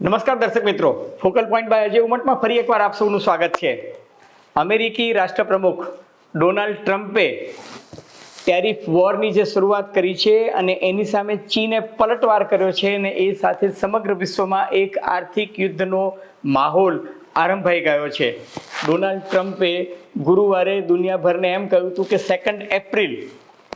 નમસ્કાર દર્શક મિત્રો. ફોકલ પોઈન્ટ બાય અજય ઉમટમાં ફરી એકવાર આપ સૌનું સ્વાગત છે. અમેરિકી રાષ્ટ્રપ્રમુખ ડોનાલ્ડ ટ્રમ્પે ટેરિફ વોરની જે શરૂઆત કરી છે અને એની સામે ચીને પલટવાર કર્યો છે અને એ સાથે સમગ્ર વિશ્વમાં એક આર્થિક યુદ્ધનો માહોલ આરંભાઈ ગયો છે. ડોનાલ્ડ ટ્રમ્પે ગુરુવારે દુનિયાભરને એમ કહ્યું હતું કે સેકન્ડ એપ્રિલ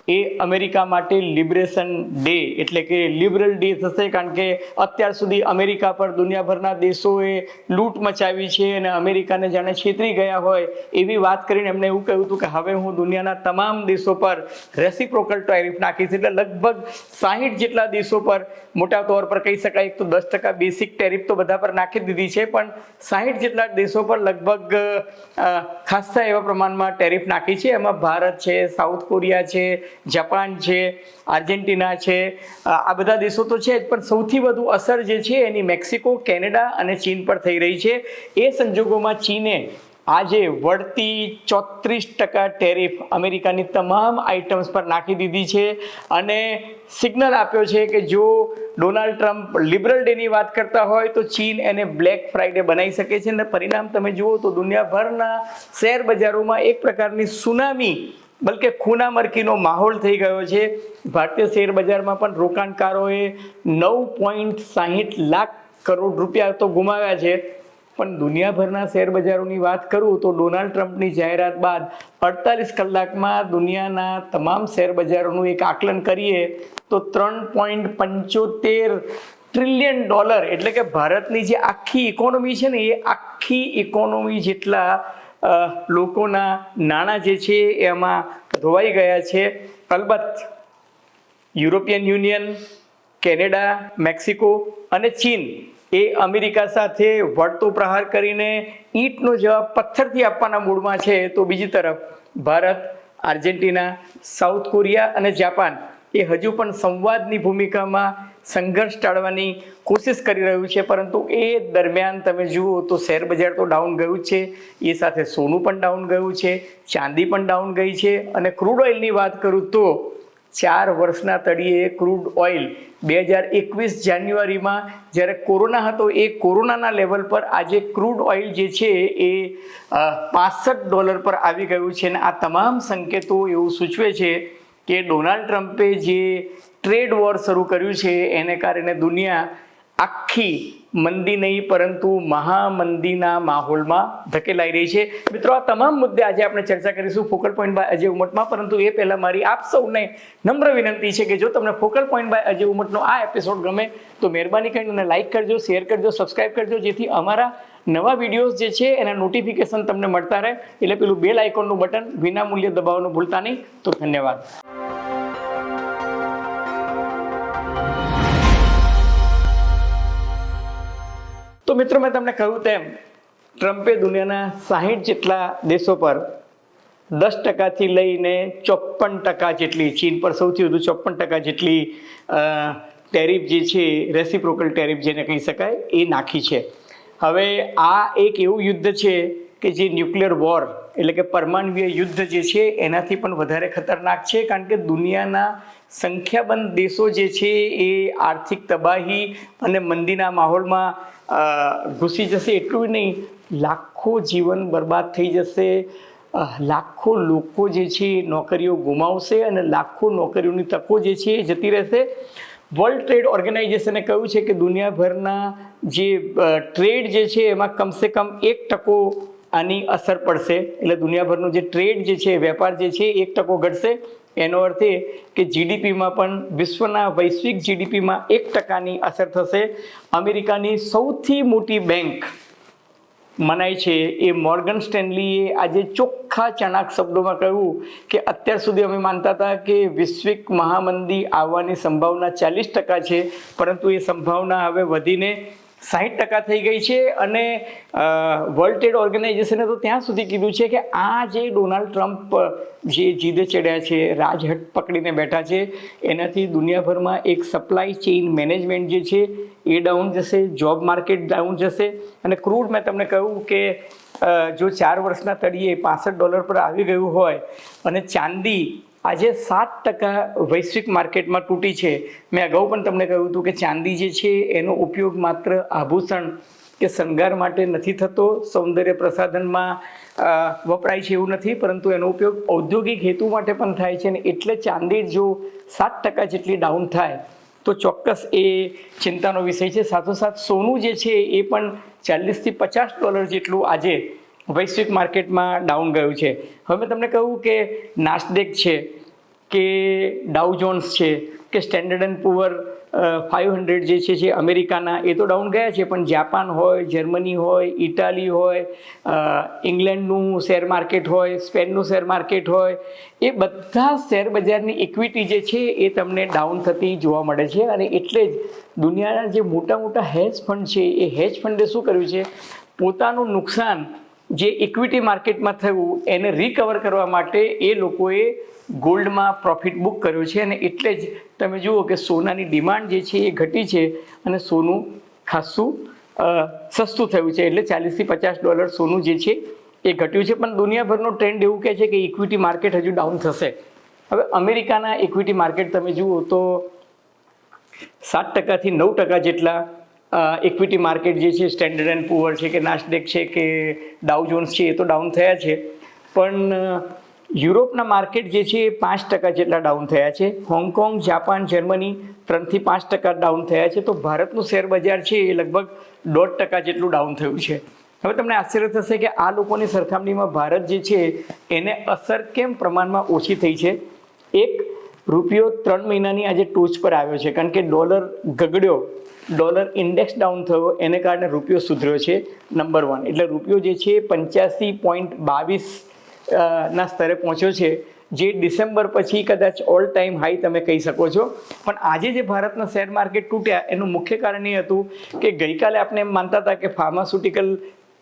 એ અમેરિકા માટે લિબરેશન ડે એટલે કે લિબરલ ડે થશે કારણ કે અત્યાર સુધી અમેરિકા પર દુનિયાભરના દેશોએ લૂંટ મચાવી છે અને અમેરિકાને જાણે છેતરી ગયા હોય એવી વાત કરીને એમણે એવું કહ્યું હતું કે હવે હું દુનિયાના તમામ દેશો પર રેસિપ્રોકલ ટેરિફ નાખીશ એટલે લગભગ સાહીઠ જેટલા દેશો પર મોટા તौर પર કહી શકાય તો દસ ટકા બેસિક ટેરિફ તો બધા પર નાખી દીધી છે, પણ સાહીઠ જેટલા દેશો પર લગભગ ખાસ્સા એવા પ્રમાણમાં ટેરિફ નાખી છે. એમાં ભારત છે, સાઉથ કોરિયા છે જાપાન છે, આર્જેન્ટિના છે આ બધા દેશો તો છે જ, પણ સૌથી વધુ અસર જે છે એની મેક્સિકો, કેનેડા અને ચીન પર થઈ રહી છે. એ સંજોગોમાં ચીને આજે વળતી ચોત્રીસ ટકા ટેરિફ અમેરિકાની તમામ આઇટમ્સ પર નાખી દીધી છે અને સિગ્નલ આપ્યો છે કે જો ડોનાલ્ડ ટ્રમ્પ લિબરલ ડેની વાત કરતા હોય તો ચીન એને બ્લેક ફ્રાઇડે બનાવી શકે છે. અને પરિણામ તમે જુઓ તો દુનિયાભરના શેર બજારોમાં એક પ્રકારની સુનામી બલકે ખૂનામરકીનો માહોલ થઈ ગયો છે. ભારતીય શેર બજારમાં પણ રોકાણકારોએ નવ પોઈન્ટ સાહીઠ લાખ કરોડ રૂપિયા તો ગુમાવ્યા છે. પણ દુનિયાભરના શેર બજારોની વાત કરું તો ડોનાલ્ડ ટ્રમ્પની જાહેરાત બાદ અડતાલીસ કલાકમાં દુનિયાના તમામ શેર બજારોનું એક આકલન કરીએ તો ત્રણ પોઈન્ટ પંચોતેર ટ્રિલિયન ડોલર એટલે કે ભારતની જે આખી ઇકોનોમી છે ને એ આખી ઇકોનોમી જેટલા લોકોના નાણાં જે છે એમાં ધોવાઈ ગયા છે. અલબત્ત યુરોપિયન યુનિયન, કેનેડા, મેક્સિકો અને ચીન એ અમેરિકા સાથે વળતો પ્રહાર કરીને ઈંટનો જવાબ પથ્થરથી આપવાના મૂડમાં છે. તો બીજી તરફ ભારત, આર્જેન્ટિના, સાઉથ કોરિયા અને જાપાન એ હજુ પણ સંવાદની ભૂમિકામાં સંઘર્ષ ટાળવાની કોશિશ કરી રહ્યું છે. પરંતુ એ દરમિયાન તમે જુઓ તો શેર બજાર તો ડાઉન ગયું જ છે. એ સાથે સોનું પણ ડાઉન ગયું છે. ચાંદી પણ ડાઉન ગઈ છે. અને ક્રૂડ ઓઇલની વાત કરું તો ચાર વર્ષના તળિયે ક્રૂડ ઓઇલ બે હજાર એકવીસ જાન્યુઆરીમાં જ્યારે કોરોના હતો એ કોરોનાના લેવલ પર આજે ક્રૂડ ઓઇલ જે છે એ પાસઠ ડોલર પર આવી ગયું છે. અને આ તમામ સંકેતો એવું સૂચવે છે કે ડોનાલ્ડ ટ્રમ્પે જે ટ્રેડ વોર શરૂ કર્યું છે, એને કારણે દુનિયા આખી મંદી નહીં, પરંતુ મહામંદીના માહોલમાં ધકેલાઈ રહી છે. મિત્રો, આ તમામ મુદ્દે આજે આપણે ચર્ચા કરીશું ફોકલ પોઈન્ટ બાય અજય ઉમટમાં, પરંતુ એ પહેલાં મારી આપ સૌને નમ્ર વિનંતી છે કે જો તમને ફોકલ પોઈન્ટ બાય અજય ઉમટનો આ એપિસોડ ગમે, તો મહેરબાની કરીને લાઇક કરજો શેર કરજો સબસ્ક્રાઇબ કરજો, જેથી અમારા નવા વિડીયોઝ જે છે, એના નોટિફિકેશન તમને મળતા રહે. એટલે પેલું બેલ આઇકોનનું બટન વિના મૂલ્ય દબાવવાનું ભૂલતા નહીં. તો ધન્યવાદ. મિત્રો, મેં તમને કહ્યું તેમ, ટ્રમ્પે દુનિયાના સાહીઠ જેટલા દેશો પર દસ ટકાથી લઈને ચોપન ટકા જેટલી ચીન પર સૌથી વધુ ચોપન ટકા જેટલી ટેરિફ જે છે, રેસિપ્રોકલ ટેરિફ જેને કહી શકાય, એ નાખી છે. હવે આ એક એવું યુદ્ધ છે કે જે ન્યુક્લિયર વોર, એટલે કે પરમાણવીય યુદ્ધ જે છે, એનાથી પણ વધારે ખતરનાક છે, કારણ કે દુનિયાના સંખ્યાબંધ દેશો જે છે, એ આર્થિક તબાહી અને મંદીના માહોલમાં ઘૂસી જશે એટલું નહીં. લાખો જીવન બરબાદ થઈ જશે. લાખો લોકો જે છે નોકરીઓ ગુમાવશે અને લાખો નોકરીઓની તકો જે છે એ જતી રહેશે. વર્લ્ડ ટ્રેડ ઓર્ગેનાઇઝેશને કહ્યું છે કે દુનિયાભરના જે ટ્રેડ જે છે એમાં કમસે કમ એક ટકો આની અસર પડશે. એટલે દુનિયાભરનો જે ટ્રેડ જે છે, વેપાર જે છે એક ટકો ઘટશે. એનો અર્થ એ કે જીડીપીમાં પણ વિશ્વના વૈશ્વિક જીડીપીમાં એક ટકાની અસર થશે. અમેરિકાની સૌથી મોટી બેંક મનાય છે એ મોર્ગન સ્ટેનલીએ આજે ચોખ્ખા ચાણાક શબ્દોમાં કહ્યું કે અત્યાર સુધી અમે માનતા હતા કે વૈશ્વિક મહામંદી આવવાની સંભાવના ચાલીસ ટકા છે, પરંતુ એ સંભાવના હવે વધીને સાહીઠ ટકા થઈ ગઈ છે અને વર્લ્ડ ટ્રેડ ઓર્ગેનાઇઝેશને તો ત્યાં સુધી કીધું છે કે આ જે ડોનાલ્ડ ટ્રમ્પ જે જીદે ચડ્યા છે, રાજહટ પકડીને બેઠા છે, એનાથી દુનિયાભરમાં એક સપ્લાય ચેઇન મેનેજમેન્ટ જે છે, એ ડાઉન જશે જોબ માર્કેટ ડાઉન જશે. અને ક્રૂડ મેં તમને કહ્યું કે જો ચાર વર્ષના તળિયે પાસઠ ડોલર પર આવી ગયું હોય અને ચાંદી આજે સાત ટકા વૈશ્વિક માર્કેટમાં તૂટી છે. મેં અગાઉ પણ તમને કહ્યું હતું કે ચાંદી જે છે, એનો ઉપયોગ માત્ર આભૂષણ કે શણગાર માટે નથી થતો. સૌંદર્ય પ્રસાધનમાં વપરાય છે એવું નથી, પરંતુ એનો ઉપયોગ ઔદ્યોગિક હેતુ માટે પણ થાય છે અને એટલે ચાંદી જો સાત ટકા જેટલી ડાઉન થાય, તો ચોક્કસ એ ચિંતાનો વિષય છે. સાથોસાથ સોનું જે છે, એ પણ ચાલીસથી પચાસ ડોલર જેટલું આજે વૈશ્વિક માર્કેટમાં ડાઉન ગયું છે. હવે મેં તમને કહ્યું કે નાસ્ડેક છે કે ડાઉ જોન્સ છે, કે Standard and Poor's five hundred જે છે, જે અમેરિકાના, એ તો ડાઉન ગયા છે, પણ જાપાન હોય જર્મની હોય ઇટાલી હોય ઇંગ્લેન્ડનું શેર માર્કેટ હોય સ્પેનનું શેર માર્કેટ હોય, એ બધા શેર બજારની ઇક્વિટી જે છે, એ તમને ડાઉન થતી જોવા મળે છે. અને એટલે જ દુનિયાના જે મોટા મોટા હેજ ફંડ છે, એ હેજ ફંડે શું કર્યું છે? પોતાનું નુકસાન જે ઇક્વિટી માર્કેટમાં થયું, એને રિકવર કરવા માટે એ લોકોએ ગોલ્ડમાં પ્રોફિટ બુક કર્યો છે અને એટલે જ તમે જુઓ કે સોનાની ડિમાન્ડ જે છે એ ઘટી છે અને સોનું ખાસું સસ્તું થયું છે. એટલે ચાલીસથી પચાસ ડોલર સોનું જે છે એ ઘટ્યું છે. પણ દુનિયાભરનો ટ્રેન્ડ એવું કહે છે કે ઇક્વિટી માર્કેટ હજુ ડાઉન થશે. હવે અમેરિકાના ઇક્વિટી માર્કેટ તમે જુઓ તો સાત ટકાથી નવ ટકા જેટલા ઇક્વિટી માર્કેટ જે છે સ્ટેન્ડર્ડ એન્ડ પુઅર છે કે નાસ્ડેક છે કે ડાઉ જોન્સ છે એ તો ડાઉન થયા છે. પણ યુરોપના માર્કેટ જે છે એ પાંચ ટકા જેટલા ડાઉન થયા છે. હોંગકોંગ, જાપાન, જર્મની ત્રણથી પાંચ ટકા ડાઉન થયા છે. તો ભારતનું શેર બજાર છે એ લગભગ દોઢ ટકા જેટલું ડાઉન થયું છે. હવે તમને આશ્ચર્ય થશે કે આ લોકોની સરખામણીમાં ભારત જે છે એને અસર કેમ પ્રમાણમાં ઓછી થઈ છે? એક, રૂપિયો ત્રણ મહિનાની આજે ટોચ પર આવ્યો છે. કારણ કે ડોલર ગગડ્યો, ડોલર ઇન્ડેક્સ ડાઉન થયો, એને કારણે રૂપિયો સુધર્યો છે નંબર વન. એટલે રૂપિયો જે છે પંચ્યાસી પોઈન્ટ બાવીસ ના સ્તરે પહોંચ્યો છે. જે ડિસેમ્બર પછી કદાચ ઓલ ટાઈમ હાઈ તમે કહી શકો છો. પણ આજે જે ભારતના શેર માર્કેટ તૂટ્યા, એનું મુખ્ય કારણ એ હતું કે ગઈકાલે આપણે એમ માનતા હતા કે ફાર્માસ્યુટિકલ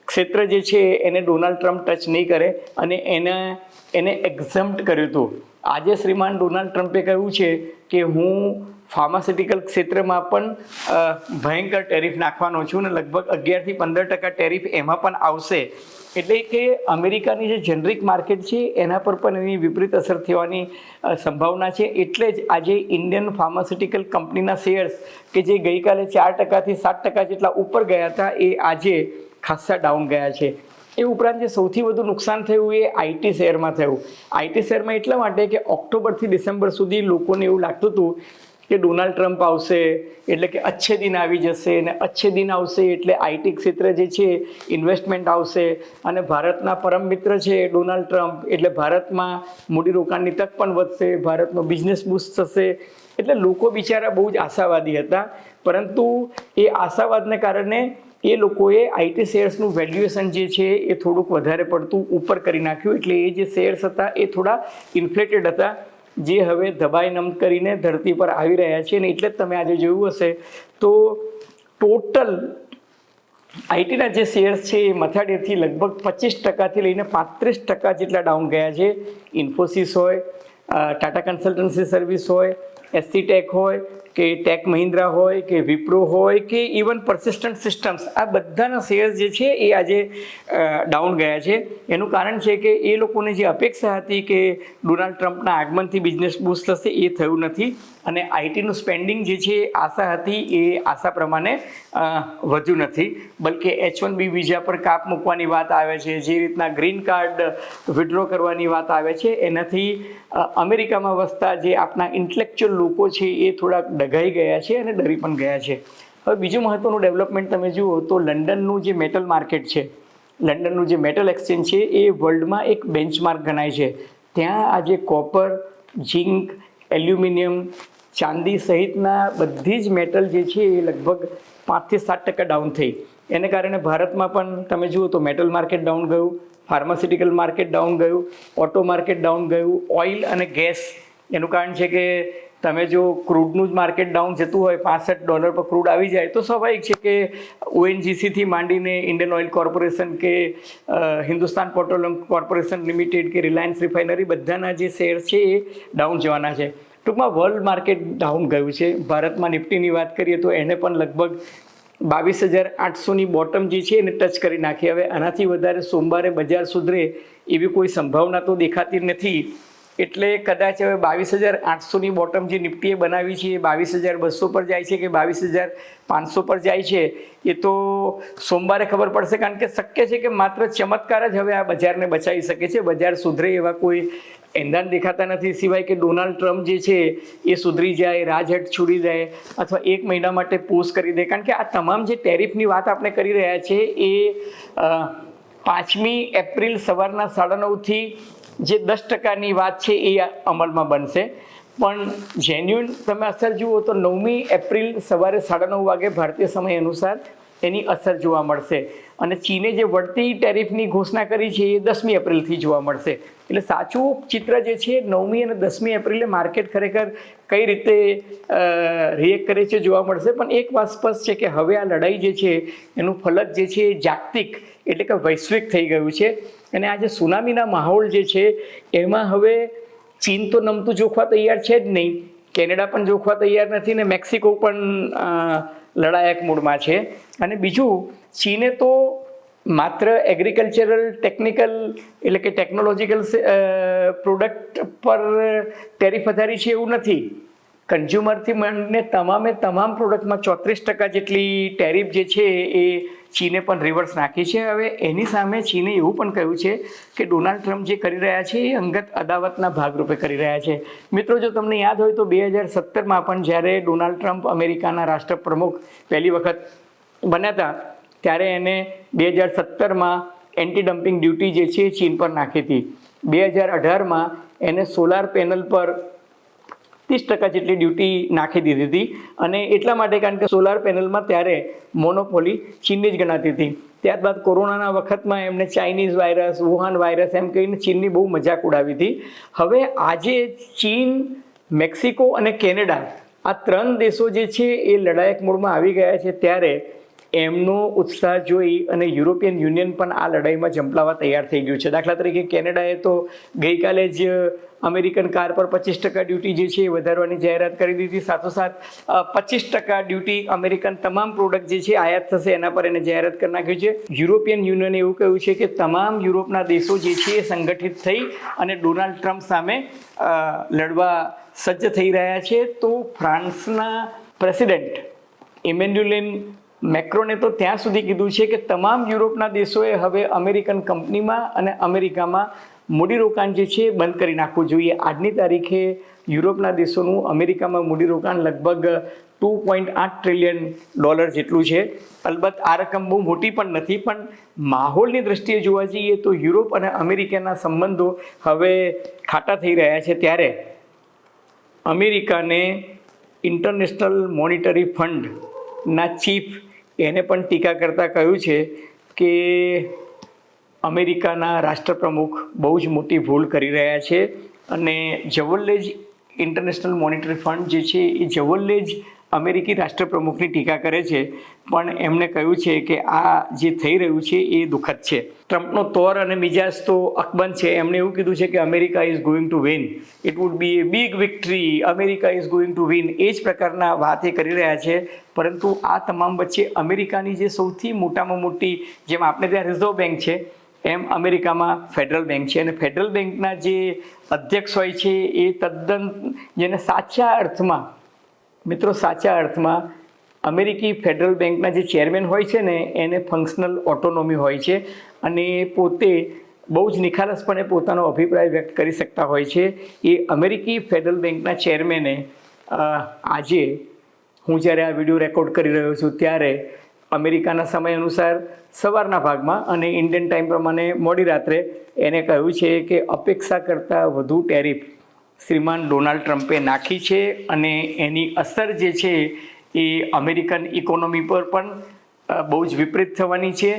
ક્ષેત્ર જે છે, એને ડોનાલ્ડ ટ્રમ્પ ટચ નહીં કરે અને એને એને એક્ઝમ્પ્ટ કર્યું હતું. આજે શ્રીમાન ડોનાલ્ડ ટ્રમ્પે કહ્યું છે કે હું ફાર્માસ્યુટિકલ ક્ષેત્રમાં પણ ભયંકર ટેરિફ નાખવાનો છું અને લગભગ અગિયારથી પંદર ટકા ટેરિફ એમાં પણ આવશે. એટલે કે અમેરિકાની જે જેનરિક માર્કેટ છે, એના પર પણ એની વિપરીત અસર થવાની સંભાવના છે. એટલે જ આજે ઇન્ડિયન ફાર્માસ્યુટિકલ કંપનીના શેર્સ કે જે ગઈકાલે ચાર ટકાથી સાત ટકા જેટલા ઉપર ગયા હતા, એ આજે ખાસ્સા ડાઉન ગયા છે. એ ઉપરાંત જે સૌથી વધુ નુકસાન થયું એ આઈટી શેરમાં થયું. આઈટી શેરમાં એટલા માટે કે ઓક્ટોબરથી ડિસેમ્બર સુધી લોકોને એવું લાગતું હતું કે ડોનાલ્ડ ટ્રમ્પ આવશે, એટલે કે અચ્છે દિન આવી જશે અને અચ્છે દિન આવશે એટલે આઈટી ક્ષેત્ર જે છે, ઇન્વેસ્ટમેન્ટ આવશે અને ભારતના પરમ મિત્ર છે ડોનાલ્ડ ટ્રમ્પ, એટલે ભારતમાં મૂડીરોકાણની તક પણ વધશે, ભારતનો બિઝનેસ બુસ્ટ થશે. એટલે લોકો બિચારા બહુ જ આશાવાદી હતા. પરંતુ એ આશાવાદને કારણે એ લોકોએ આઈટી શેર્સનું વેલ્યુએશન જે છે એ થોડુંક વધારે પડતું ઉપર કરી નાખ્યું. એટલે એ જે શેર્સ હતા એ થોડા ઇન્ફ્લેટેડ હતા. જે હવે દબાઈ નમ કરીને ધરતી પર આવી રહ્યા છે ને એટલે જ તમે આજે જોયું હશે. તો ટોટલ આઈટીના જે શેર્સ છે એ મથાડેથી લગભગ પચીસ ટકાથી લઈને પાંત્રીસ ટકા જેટલા ડાઉન ગયા છે. ઇન્ફોસિસ હોય ટાટા કન્સલ્ટન્સી સર્વિસ હોય એસસી ટેક હોય કે ટેક મહિન્દ્રા હોય કે વિપ્રો હોય કે ઇવન પરસિસ્ટન્ટ સિસ્ટમ્સ આ બધાના શેર્સ જે છે એ આજે ડાઉન ગયા છે. એનું કારણ છે કે એ લોકોને જે અપેક્ષા હતી કે ડોનાલ્ડ ટ્રમ્પના આગમનથી બિઝનેસ બૂસ્ટ થશે, એ થયું નથી. અને આઈટીનું સ્પેન્ડિંગ જે છે, આશા હતી એ આશા પ્રમાણે વધ્યું નથી. બલકે એચ વન બી વિઝા પર કાપ મૂકવાની વાત આવે છે, જે રીતના ગ્રીન કાર્ડ વિડ્રો કરવાની વાત આવે છે, એનાથી અમેરિકામાં વસતા જે આપણા ઇન્ટેલેક્ચ્યુઅલ લોકો છે એ થોડાક ડઘાઈ ગયા છે અને ડરી પણ ગયા છે. હવે બીજું મહત્ત્વનું ડેવલપમેન્ટ તમે જુઓ તો લંડનનું જે મેટલ માર્કેટ છે, લંડનનું જે મેટલ એક્સચેન્જ છે એ વર્લ્ડમાં એક બેન્ચમાર્ક ગણાય છે. ત્યાં આજે કોપર ઝિંક એલ્યુમિનિયમ ચાંદી સહિતના બધી જ મેટલ જે છે એ લગભગ પાંચથી સાત ટકા ડાઉન થઈ. એને કારણે ભારતમાં પણ તમે જુઓ તો મેટલ માર્કેટ ડાઉન ગયું ફાર્માસ્યુટિકલ માર્કેટ ડાઉન ગયું ઓટો માર્કેટ ડાઉન ગયું ઓઇલ અને ગેસ એનું કારણ છે કે તમે જો ક્રૂડનું જ માર્કેટ ડાઉન જતું હોય, પાસઠ ડોલર પર ક્રૂડ આવી જાય, તો સ્વાભાવિક છે કે ઓએનજીસીથી માંડીને ઇન્ડિયન ઓઇલ કોર્પોરેશન કે હિન્દુસ્તાન પેટ્રોલિયમ કોર્પોરેશન લિમિટેડ કે રિલાયન્સ રિફાઇનરી બધાના જે શેર છે એ ડાઉન જવાના છે. ટૂંકમાં વર્લ્ડ માર્કેટ ડાઉન ગયું છે. ભારતમાં નિફ્ટીની વાત કરીએ તો એને પણ લગભગ બાવીસ હજાર આઠસોની બોટમ જે છે એને ટચ કરી નાખી. હવે આનાથી વધારે સોમવારે બજાર સુધરે એવી કોઈ સંભાવના તો દેખાતી નથી. એટલે કદાચ હવે બાવીસ હજાર આઠસોની બોટમ જે નિફ્ટીએ બનાવી છે એ બાવીસ હજાર બસો પર જાય છે કે બાવીસ હજાર પાંચસો પર જાય છે, એ તો સોમવારે ખબર પડશે. કારણ કે શક્ય છે કે માત્ર ચમત્કાર જ હવે આ બજારને બચાવી શકે છે. બજાર સુધરે એવા કોઈ એંધાણ દેખાતા નથી, સિવાય કે ડોનાલ્ડ ટ્રમ્પ જે છે એ સુધરી જાય રાજહટ છોડી દે અથવા એક મહિના માટે પોઝ કરી દે. કારણ કે આ તમામ જે ટેરિફની વાત આપણે કરી રહ્યા છે એ પાંચમી એપ્રિલ સવારના સાડા નવથી જે દસ ટકાની વાત છે એ અમલમાં બનશે. પણ જેન્યુન તમે અસર જુઓ તો નવમી એપ્રિલ સવારે સાડા નવ વાગે ભારતીય સમય અનુસાર એની અસર જોવા મળશે. અને ચીને જે વળતી ટેરિફની ઘોષણા કરી છે, એ દસમી એપ્રિલથી જોવા મળશે. એટલે સાચું ચિત્ર જે છે, નવમી અને દસમી એપ્રિલે માર્કેટ ખરેખર કઈ રીતે રિએક્ટ કરે છે જોવા મળશે. પણ એક વાત સ્પષ્ટ છે કે હવે આ લડાઈ જે છે, એનું ફલક જે છે એ જાગતિક એટલે કે વૈશ્વિક થઈ ગયું છે. અને આ જે સુનામીના માહોલ જે છે, એમાં હવે ચીન તો નમતું જોખવા તૈયાર છે જ નહીં. કેનેડા પણ જોખવા તૈયાર નથી ને મેક્સિકો પણ લડાયક મૂડમાં છે. અને બીજું, ચીને તો માત્ર એગ્રીકલ્ચરલ ટેકનિકલ એટલે કે ટેકનોલોજીકલ પ્રોડક્ટ પર ટેરિફ વધારી છે એવું નથી. કન્ઝ્યુમરથી માંડીને તમામે તમામ પ્રોડક્ટમાં ચોત્રીસ ટકા જેટલી ટેરિફ જે છે એ ચીને પણ રિવર્સ નાખી છે. હવે એની સામે ચીને એવું પણ કહ્યું છે કે ડોનાલ્ડ ટ્રમ્પ જે કરી રહ્યા છે એ અંગત અદાવતના ભાગરૂપે કરી રહ્યા છે. મિત્રો, જો તમને યાદ હોય તો બે હજાર સત્તરમાં પણ જ્યારે ડોનાલ્ડ ટ્રમ્પ અમેરિકાના રાષ્ટ્રપ્રમુખ પહેલી વખત બન્યા હતા, ત્યારે એને બે હજાર સત્તરમાં એન્ટી ડમ્પિંગ ડ્યુટી જે છે એ ચીન પર નાખી હતી. બે હજાર અઢારમાં એને સોલાર પેનલ પર ત્રીસ ટકા જેટલી ડ્યુટી નાખી દીધી હતી. અને એટલા માટે કારણ કે સોલાર પેનલમાં ત્યારે મોનોપોલી ચીનની જ ગણાતી હતી. ત્યારબાદ કોરોનાના વખતમાં એમને ચાઇનીઝ વાયરસ, વુહાન વાયરસ એમ કહીને ચીનની બહુ મજાક ઉડાવી હતી. હવે આજે ચીન, મેક્સિકો અને કેનેડા આ ત્રણ દેશો જે છે એ લડાયક મૂળમાં આવી ગયા છે. ત્યારે એમનો ઉત્સાહ જોઈ અને યુરોપિયન યુનિયન પણ આ લડાઈમાં ઝંપલાવા તૈયાર થઈ ગયું છે. દાખલા તરીકે કેનેડાએ તો ગઈકાલે જ અમેરિકન કાર પર પચીસ ટકા ડ્યુટી જે છે એ વધારવાની જાહેરાત કરી દીધી. સાથોસાથ પચીસ ટકા ડ્યુટી અમેરિકન તમામ પ્રોડક્ટ જે છે આયાત થશે એના પર એને જાહેરાત કરી નાખ્યું છે. યુરોપિયન યુનિયને એવું કહ્યું છે કે તમામ યુરોપના દેશો જે છે એ સંગઠિત થઈ અને ડોનાલ્ડ ટ્રમ્પ સામે લડવા સજ્જ થઈ રહ્યા છે. તો ફ્રાન્સના પ્રેસિડેન્ટ ઇમેન્યુલિન મેક્રોને તો ત્યાં સુધી કીધું છે કે તમામ યુરોપના દેશોએ હવે અમેરિકન કંપનીમાં અને અમેરિકામાં મૂડીરોકાણ જે છે બંધ કરી નાખવું જોઈએ. આજની તારીખે યુરોપના દેશોનું અમેરિકામાં મૂડીરોકાણ લગભગ ટુ પોઈન્ટ આઠ ટ્રિલિયન ડોલર જેટલું છે. અલબત્ત આ રકમ બહુ મોટી પણ નથી, પણ માહોલની દ્રષ્ટિએ જોવા જઈએ તો યુરોપ અને અમેરિકાના સંબંધો હવે ખાટા થઈ રહ્યા છે. ત્યારે અમેરિકાને ઇન્ટરનેશનલ મોનિટરી ફંડના ચીફ એને પણ ટીકા કરતાં કહ્યું છે કે અમેરિકાના રાષ્ટ્રપ્રમુખ બહુ જ મોટી ભૂલ કરી રહ્યા છે અને જવલ્લે જ ઇન્ટરનેશનલ મોનિટરી ફંડ જે છે એ જવલ્લે જ અમેરિકી રાષ્ટ્રપ્રમુખની ટીકા કરે છે, પણ એમણે કહ્યું છે કે આ જે થઈ રહ્યું છે એ દુઃખદ છે. ટ્રમ્પનો તોર અને મિજાજ તો અકબંધ છે. એમણે એવું કીધું છે કે America is going to win it would be a big victory America is going to win એ જ પ્રકારના વાત એ કરી રહ્યા છે. પરંતુ આ તમામ વચ્ચે અમેરિકાની જે સૌથી મોટામાં મોટી જેમ આપણે ત્યાં રિઝર્વ બેંક છે, એમ અમેરિકામાં ફેડરલ બેંક છે. અને ફેડરલ બેંકના જે અધ્યક્ષ હોય છે એ તદ્દન જેને સાચા અર્થમાં મિત્રો, સાચા અર્થમાં અમેરિકી ફેડરલ બેંકના જે ચેરમેન હોય છે ને, એને ફંક્શનલ ઓટોનોમી હોય છે અને પોતે બહુ જ નિખાલસપણે પોતાનો અભિપ્રાય વ્યક્ત કરી શકતા હોય છે. એ અમેરિકી ફેડરલ બેંકના ચેરમેને આજે હું જ્યારે આ વીડિયો રેકોર્ડ કરી રહ્યો છું ત્યારે અમેરિકાના સમય અનુસાર સવારના ભાગમાં અને ઇન્ડિયન ટાઈમ પ્રમાણે મોડી રાત્રે એને કહ્યું છે કે અપેક્ષા કરતાં વધુ ટેરિફ શ્રીમાન ડોનાલ્ડ ટ્રમ્પે નાખી છે અને એની અસર જે છે એ અમેરિકન ઇકોનોમી પર પણ બહુ જ વિપરીત થવાની છે.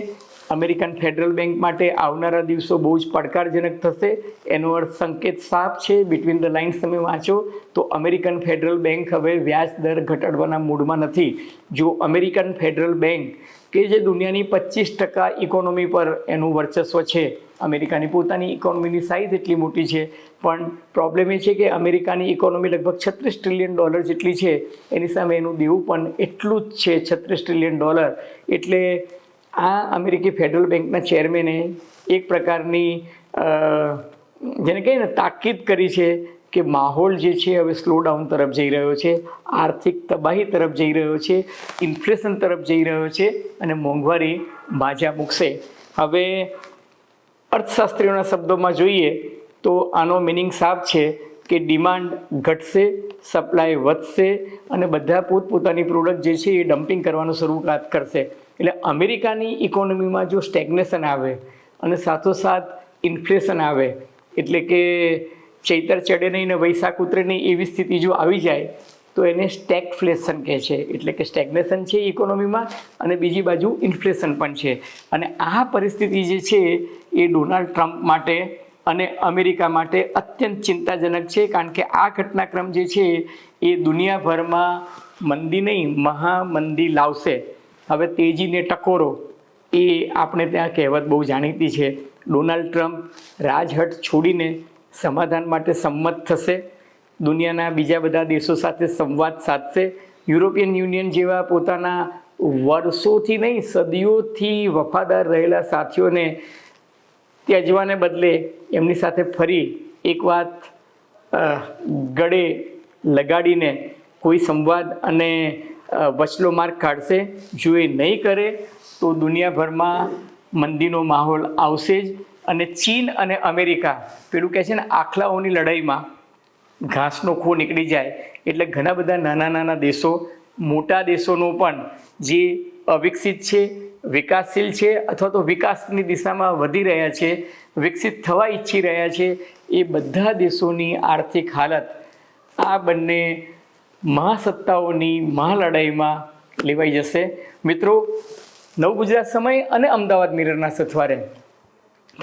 અમેરિકન ફેડરલ બેંક માટે આવનારા દિવસો બહુ જ પડકારજનક થશે. એનો અર્થ સંકેત સાફ છે. બિટવીન ધ લાઇન્સ તમે વાંચો તો અમેરિકન ફેડરલ બેંક હવે વ્યાજ દર ઘટાડવાના મૂડમાં નથી. જો અમેરિકન ફેડરલ બેંક કે જે દુનિયાની પચીસ ટકા ઇકોનોમી પર એનું વર્ચસ્વ છે. અમેરિકાની પોતાની ઇકોનોમીની સાઇઝ એટલી મોટી છે. પણ પ્રોબ્લેમ એ છે કે અમેરિકાની ઇકોનોમી લગભગ છત્રીસ ટ્રિલિયન ડોલર જેટલી છે. એની સામે એનું દેવું પણ એટલું જ છે, છત્રીસ ટ્રિલિયન ડોલર એટલે આ અમેરિકી ફેડરલ બેંકના ચેરમેને એક પ્રકારની જેને કહીએ ને, તાકીદ કરી છે કે માહોલ જે છે હવે સ્લો ડાઉન તરફ જઈ રહ્યો છે, આર્થિક તબાહી તરફ જઈ રહ્યો છે ઇન્ફ્લેશન તરફ જઈ રહ્યો છે અને મોંઘવારી બાજા મૂકશે. હવે અર્થશાસ્ત્રીઓના શબ્દોમાં જોઈએ તો આનો મિનિંગ સાફ છે કે ડિમાન્ડ ઘટશે સપ્લાય વધશે અને બધા પોતપોતાની પ્રોડક્ટ જે છે એ ડમ્પિંગ કરવાનું શરૂઆત કરશે. એટલે અમેરિકાની ઇકોનોમીમાં જો સ્ટેગ્નેશન આવે અને સાથોસાથ ઇન્ફ્લેશન આવે, એટલે કે ચૈતર ચડે નહીં ને વૈશાખ ઉતરે નહીં એવી સ્થિતિ જો આવી જાય, તો એને સ્ટેગફ્લેશન કહે છે. એટલે કે સ્ટેગ્નેશન છે ઇકોનોમીમાં અને બીજી બાજુ ઇન્ફ્લેશન પણ છે. અને આ પરિસ્થિતિ જે છે એ ડોનાલ્ડ ટ્રમ્પ માટે અને અમેરિકા માટે અત્યંત ચિંતાજનક છે, કારણ કે આ ઘટનાક્રમ જે છે એ દુનિયાભરમાં મંદી નહીં, મહામંદી લાવશે. હવે તેજીને ટકોરો એ આપણે ત્યાં કહેવત બહુ જાણીતી છે. ડોનાલ્ડ ટ્રમ્પ રાજહટ છોડીને સમાધાન માટે સંમત થશે. દુનિયાના બીજા બધા દેશો સાથે સંવાદ સાધશે. યુરોપિયન યુનિયન જેવા પોતાના વર્ષોથી નહીં, સદીઓથી વફાદાર રહેલા સાથીઓને ત્યજવાને બદલે એમની સાથે ફરી એક વાત ગળે લગાડીને કોઈ સંવાદ અને વચલો માર્ગ કાઢશે. જો એ નહીં કરે, તો દુનિયાભરમાં મંદીનો માહોલ આવશે જ. અને ચીન અને અમેરિકા પેલું કહે છે ને, આખલાઓની લડાઈમાં ઘાસનો ખો નીકળી જાય. એટલે ઘણા બધા નાના નાના દેશો, મોટા દેશોનો પણ જે અવિકસિત છે, વિકાસશીલ છે અથવા તો વિકાસની દિશામાં વધી રહ્યા છે, વિકસિત થવા ઈચ્છી રહ્યા છે, એ બધા દેશોની આર્થિક હાલત આ બંને મહાસત્તાઓની મહાલડાઈમાં લેવાઈ જશે. મિત્રો નવ ગુજરાત સમય અને અમદાવાદ મિરરના સથવારે.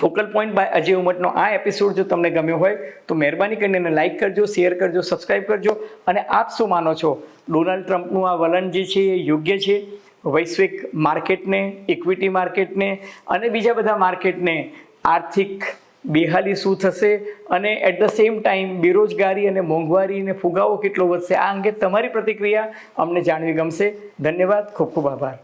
ફોકલ પોઈન્ટ બાય અજય ઉમટનો આ એપિસોડ જો તમને ગમ્યો હોય, તો મહેરબાની કરીને એને લાઇક કરજો શેર કરજો સબસ્ક્રાઈબ કરજો. અને આપ શું માનો છો? ડોનાલ્ડ ટ્રમ્પનું આ વલણ જે છે એ યોગ્ય છે? વૈશ્વિક માર્કેટને ઇક્વિટી માર્કેટને અને બીજા બધા માર્કેટને આર્થિક બેહાલી શું થશે? અને એટ ધ સેમ ટાઈમ બેરોજગારી અને મોંઘવારી અને ફુગાવો કેટલો વધશે? આ અંગે તમારી પ્રતિક્રિયા અમને જાણવી ગમશે. ધન્યવાદ, ખૂબ ખૂબ આભાર.